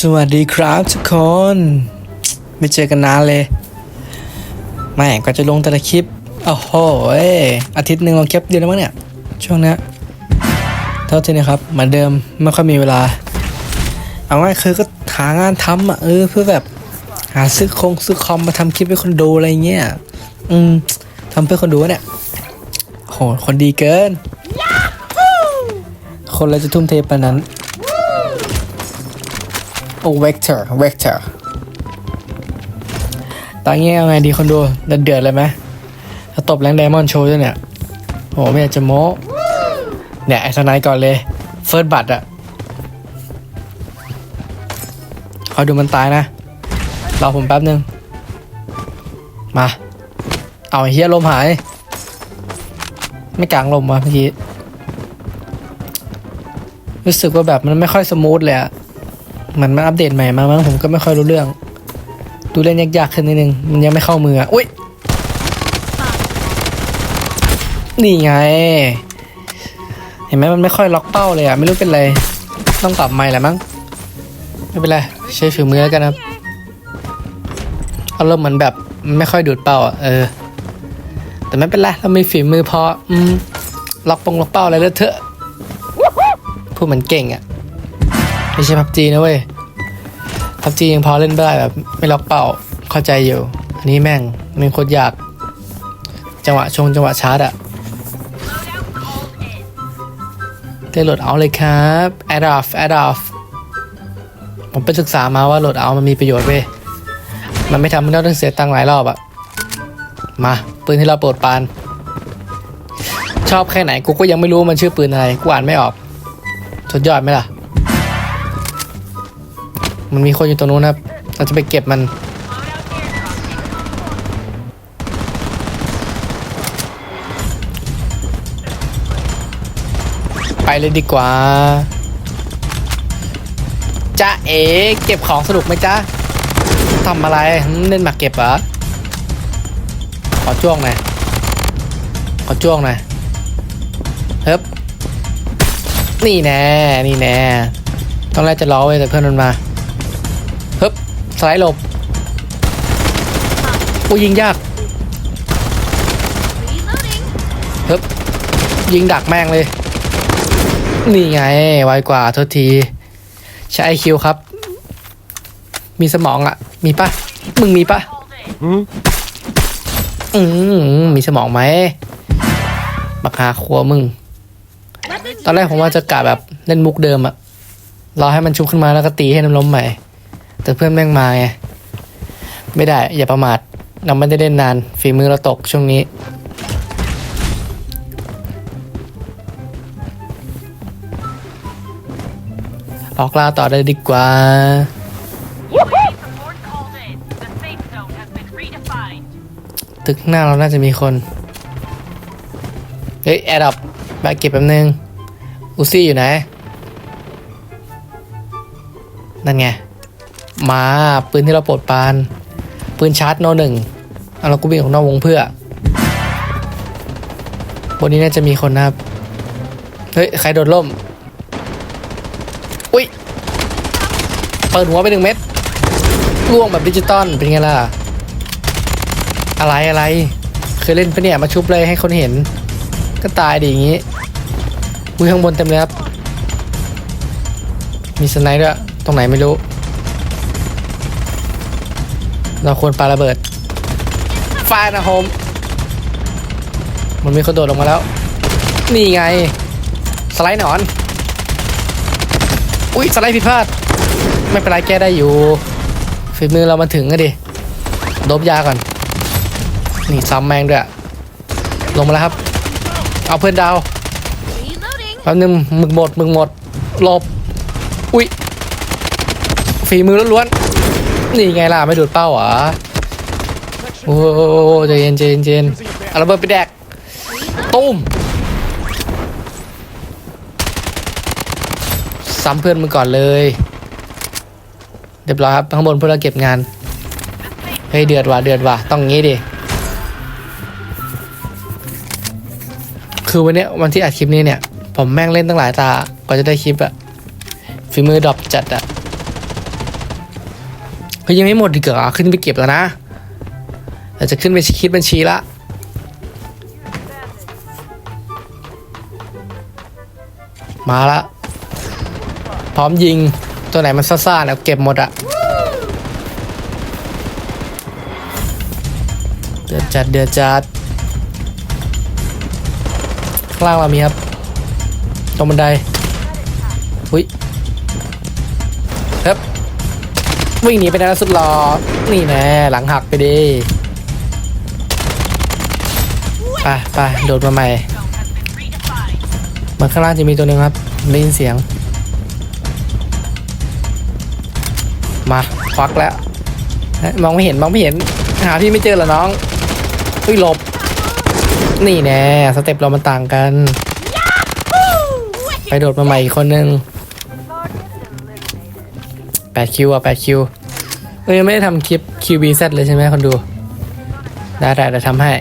สวัสดีครับทุกคน ไม่เจอกันนานเลยแม่ก็จะลงแต่ละคลิปโอ้โหอาทิตย์หนึ่งลงคลิปเดียวแล้วมั้งเนี่ย ช่วงนี้เท่าที่นะครับ เหมือนเดิมไม่ค่อยมีเวลา เอาง่ายคือก็หางานทำอะเออเพื่อแบบ หาซื้อคงซื้อคอมมาทำคลิปให้คนดูอะไรเงี้ยอืมทำเพื่อคนดูเนี่ยโหคนดีเกิน คนเราจะทุ่มเทปนั้น โอ้เวกเตอร์เวกเตอร์ตอนนี้เอาไงดีคนดูเดือดเดือดเลยไหมถ้าตบแรงไดมอนด์โชว์ด้วยเนี่ยโหไม่อยากจะโม้เนี่ยไอ้สไนด์ก่อนเลย เฟิร์สบัตอะคอยดูมันตายนะ รอผมแป๊บนึง มา เอาไอ้เฮียลมหาย ไม่กลางลมวะเมื่อกี้ รู้สึกว่าแบบมันไม่ค่อยสมูทเลยอะ มันมาอัปเดตใหม่มามั้งผมก็ไม่ค่อยรู้เรื่อง ดูเล่นยากๆขึ้นนิดนึง มันยังไม่เข้ามืออุ้ยนี่ไง เห็นไหมมันไม่ค่อยล็อกเป้าเลยอะไม่รู้เป็นไร ต้องปรับใหม่แหละมั้ง ไม่เป็นไร ใช้ฝีมือแล้วกันครับอาริ่มเหมือนแบบไม่ค่อยดูดเป้าอะเออ แต่ไม่เป็นไรเรามีฝีมือพออืมล็อกปงล็อกเป้าอะไรเลอะเทอะพูดเหมือนเก่งอะ ไม่ใช่พับจีนะเว้ยพับจียังพอเล่นได้แบบ ไม่ล็อกเป้าเข้าใจอยู่ อันนี้แม่งมันโคตรยาก จังหวะชงจังหวะชาร์จอะได้โหลดเอาเลยครับ add off add off ผมไปศึกษามาว่าโหลดเอามันมีประโยชน์เว้ยมันไม่ทำให้เราต้องเสียตังค์หลายรอบอะมา ปืนที่เราโปรดปาน ชอบแค่ไหนกูก็ยังไม่รู้ว่ามันชื่อปืนอะไร กูอ่านไม่ออก สุดยอดไหมล่ะ มันมีคนอยู่ตรงนู้นครับ เราจะไปเก็บมัน ไปเลยดีกว่าจ้าเอ๋เก็บของสนุกไหมจ๊ะทำอะไรเล่นหมากเก็บเหรอ ขอจ้วงหน่อยขอจ้วงหน่อยเฮ้บนี่แน่ นี่แน่ตอนแรกจะล้อไว้แต่เพื่อนมันมา สไลด์หลบกูยิงยากเฮ้บยิงดักแม่งเลย นี่ไง ไวกว่าโทษที ใช้ไอคิวครับ มีสมองอะ่ะมีปะมึงมีปะอืมมีสมองไหมบักหาครัวมึง ตอนแรกผมว่าจะกะแบบเล่นมุกเดิมอะรอให้มันชุบขึ้นมาแล้วก็ตีให้น้ำล้มใหม่ แต่เพื่อนแม่งมาไง ไม่ได้ อย่าประมาทเราไม่ได้เล่นนาน ฝีมือเราตกช่วงนี้ ออกล่าต่อได้ดีกว่า ตึกหน้าเราน่าจะมีคน เฮ้ย แอดดับมาเก็บแป๊บนึงอูซี่อยู่ไหน นั่นไง มาปืนที่เราปรดปานปืนชาร์จโนหนึ่งเอาเรากูวิ่งออกนอกวงเพื่อบนนี้น่าจะมีคนนะครับ เฮ้ย ใครโดดล่ม อุ้ย เปิดหัวไปหนึ่งเม็ดล่วงแบบดิจิตอลเป็นไงล่ะ อะไรอะไร เคยเล่นปะเนี่ย มาชุบเลยให้คนเห็น ก็ตายดีอย่างงี้อุ้ยข้างบนเต็มเลยครับ มีสไนด์ด้วย ตรงไหนไม่รู้ เราควรปาระเบิดฟานะโฮมมันมีคนโดดลงมาแล้ว นี่ไง สไลด์หนอน อุ้ยสไลด์ผิดพลาด ไม่เป็นไรแก้ได้อยู่ฝีมือเรามาถึงก็ดิโดบยาก่อน นี่ซ้ำแมงด้วย ลงมาแล้วครับ เอาเพื่อนดาว Reloading. แป๊บนึงมึงหมดมึงหมดหลบ อุ้ยฝีมือล้วนๆ นี่ไงล่ะ ไม่ดูดเป้าเหรอ โอ้โหใจเย็นใจเย็นใจเย็นเอาระเบิดไปแดก ตุ้ม ซ้ำเพื่อนมึงก่อนเลย เรียบร้อยครับ ข้างบนเพื่อเราเก็บงาน เฮ้ย เดือดว่ะ เดือดว่ะ ต้องงี้ดิ คือวันนี้วันที่อัดคลิปนี้เนี่ย ผมแม่งเล่นตั้งหลายตากว่าจะได้คลิปอะฝีมือดรอปจัดอะ เฮ้ยังไม่หมดอีกเหรอขึ้นไปเก็บแล้วนะเราจะขึ้นไปคิดบัญชีละมาละ พร้อมยิงตัวไหนมันซ่าๆเนี่ยเก็บหมดอะเดือดจัดเดือดจัดข้างล่างเรามีครับตรงบันได วิ่งหนีไปนะสุดหล่อนี่แน่หลังหักไปดีไปไปโดดมาใหม่มันข้างล่างจะมีตัวหนึ่งครับได้ยินเสียง มาควักแล้วมองไม่เห็นมองไม่เห็นหาพี่ไม่เจอเหรอน้องอุ้ยหลบ นี่แน่สเต็ปเรามันต่างกัน ไปโดดมาใหม่อีกคนนึงแปดคิวอะแปดคิว เออไม่ได้ทำคลิป QBZ เลยใช่ไหมคนดู ได้แต่เทำให้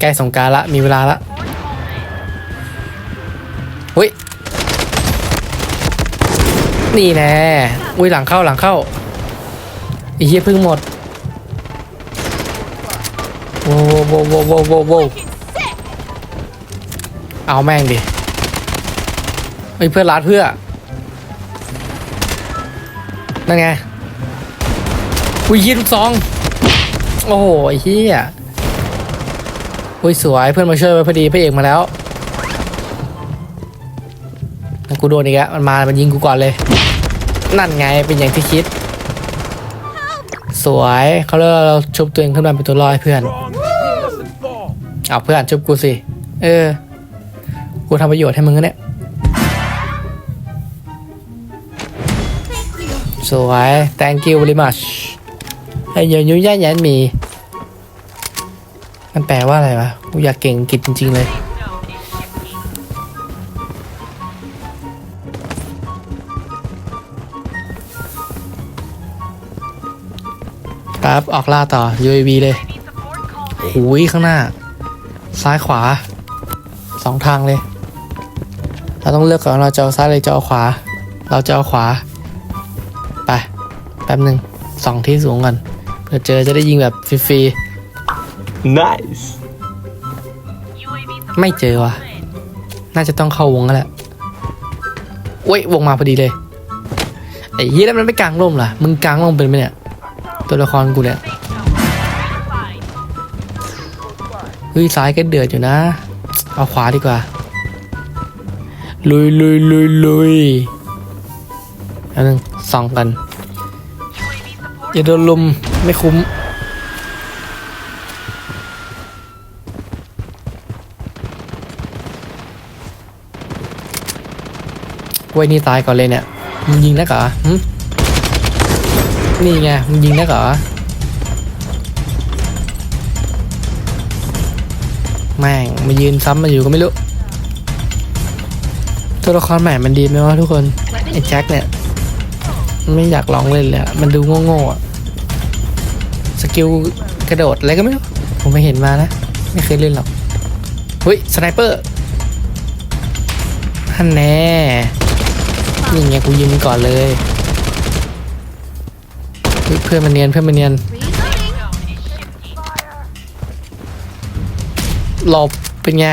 ใกล้สงการละ มีเวลาละอุ้ย นี่แน่อุ้ยหลังเข้าหลังเข้าอีเหี้ยพึ่งหมด โว้วโว้วโว้โว้โว้วเอาแม่งดิเฮ้เพื่อนรัดเพื่อนั่นไง อุ้ยเฮียลูกซอง โอ้โหเฮียอุ้ยสวยเพื่อนมาช่วยไว้พอดีพระเอกมาแล้วกูโดนอีกแล้วมันมามันยิงกูก่อนเลย นั่นไงเป็นอย่างที่คิด สวยเขาเลยเราชุบตัวเองขึ้นมาเป็นตัวลอยเพื่อนเอาเพื่อนชุบกูสิ เออ กูทำประโยชน์ให้มึงเนี่ยสวย thank you very much ไอเยยุย่แย่นมี มันแปลว่าอะไรวะ กูอยากเก่งกิจจริง ๆ เลยปั๊บออกล่าต่อ UAV เลยหูยข้างหน้า ซ้ายขวาสองทางเลย เราต้องเลือกก่อนเราจะเอาซ้ายเลยจะเอาขวา เราจะเอาขวา ไป แป๊บหนึ่งสองที่สูงก่อน เพื่อเจอจะได้ยิงแบบฟรีๆ nice ๆ ไม่เจอวะน่าจะต้องเข้าวงแล้วแหละเว้ยวงมาพอดีเลย ไอ้เฮียแล้วมันไม่กลางร่มล่ะ มึงกลางร่มเป็นไหมเนี่ย ตัวละครกูเนี่ย เฮ้ยซ้ายก็เดือดอยู่นะ เอาขวาดีกว่า ลุยลุยลุยลุยอันนึงซองกัน อย่าโดนลมไม่คุ้ม กล้วยนี่ตายก่อนเลยเนี่ย มึงยิงนักเหรอนี่ไง มึงยิงนักเหรอ แม่ง มายืนซ้ำมาอยู่ก็ไม่รู้ ตัวละครใหม่มันดีไหมวะทุกคน ไอ้แจ็คเนี่ย ไม่อยากลองเล่นเลย มันดูโง่ๆอะ สกิลกระโดดอะไรก็ไม่รู้ ผมไม่เห็นมานะ ไม่เคยเล่นหรอกเฮ้ยสไนเปอร์ท่านแน่นี่ไงกูยิงก่อนเลยเพื่อนมาเนียนเพื่อนมาเนียนหลบเป็นไง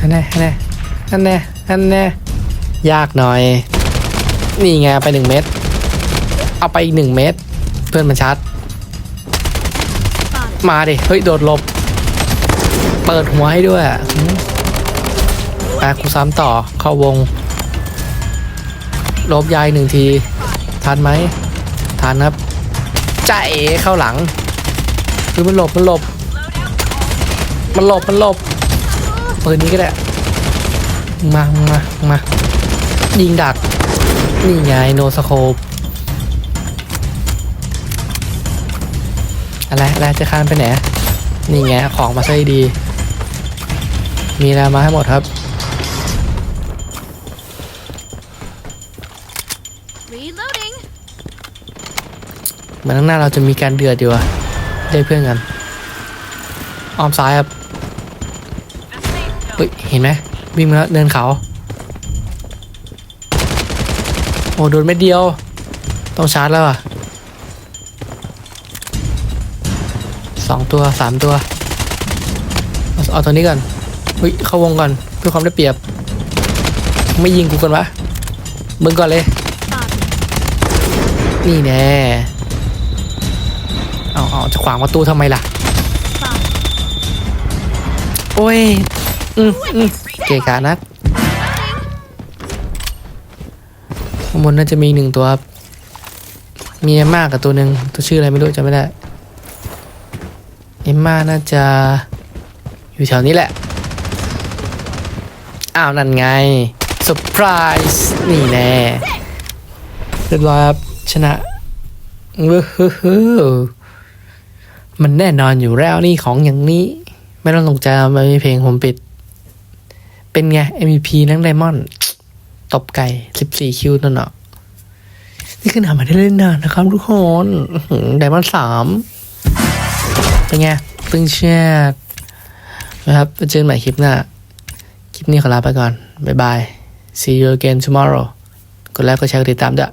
อันแน่อันแน่อันแน่อันแน่ยากหน่อย นี่ไงไปหนึ่งเมตรเอาไปอีกหนึ่งเมตรเพื่อนมันชัด มาดิ เฮ้ย โดดหลบ เปิดหัวให้ด้วยอะกูซ้ำต่อเข้าวง ลบยายหนึ่งที ทันไหม ทันครับจ่าเอเข้าหลังคือมันหลบ มันหลบ มันหลบ มันหลบปืนนี้ก็ได้ มา มา มา ยิงดัก นี่ไงโนสโคปอะไรอะไรจะข้านไปไหน นี่ไงของมาใช่ดี มีแล้วมาให้หมดครับมันข้างหน้าเราจะมีการเดือดอยู่อะได้เพื่อนกัน ออมซ้ายครับเฮ้ย เห็นไหมวิ่งมาแล้วเดินเขา โอ้โดนเม็ดเดียว ต้องชาร์จแล้วอะสองตัวสามตัว เอาเอาตัวนี้ก่อนเฮ้ยเข้าวงก่อนเพื่อความได้เปรียบ ไม่ยิงกูกันวะมึงก่อนเลย นี่แน่เอาเอาจะขวางประตูทำไมล่ะ โอ้ย อืมอืมเกะกะนัก ข้างบนน่าจะมีหนึ่งตัวครับ มีเอมมากับตัวหนึ่งตัวชื่ออะไรไม่รู้จำไม่ได้ เอมมาน่าจะอยู่แถวนี้แหละ อ้าว นั่นไงเซอร์ไพรส์นี่แน่เรียบร้อยครับชนะเว้อฮือฮือมันแน่นอนอยู่แล้วนี่ของอย่างนี้ ไม่ต้องตกใจมันมีเพลงผมปิด เป็นไง MVP นังไดมอนด์ บไก่14คิวนั่นเนาะนี่ขนามาได้เล่นนานนะครับทุกคนไดมอนด์สามเป็นไงตึงเชียดนะครับปเจอกันใหม่คลิปหน้า คลิปนี้ขอลาไปก่อน บ๊ายบาย see you again tomorrow กดไลค์กดแชร์กดติดตามด้วย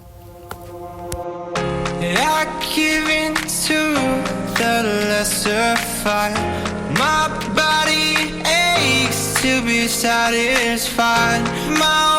My body aches to be satisfied. My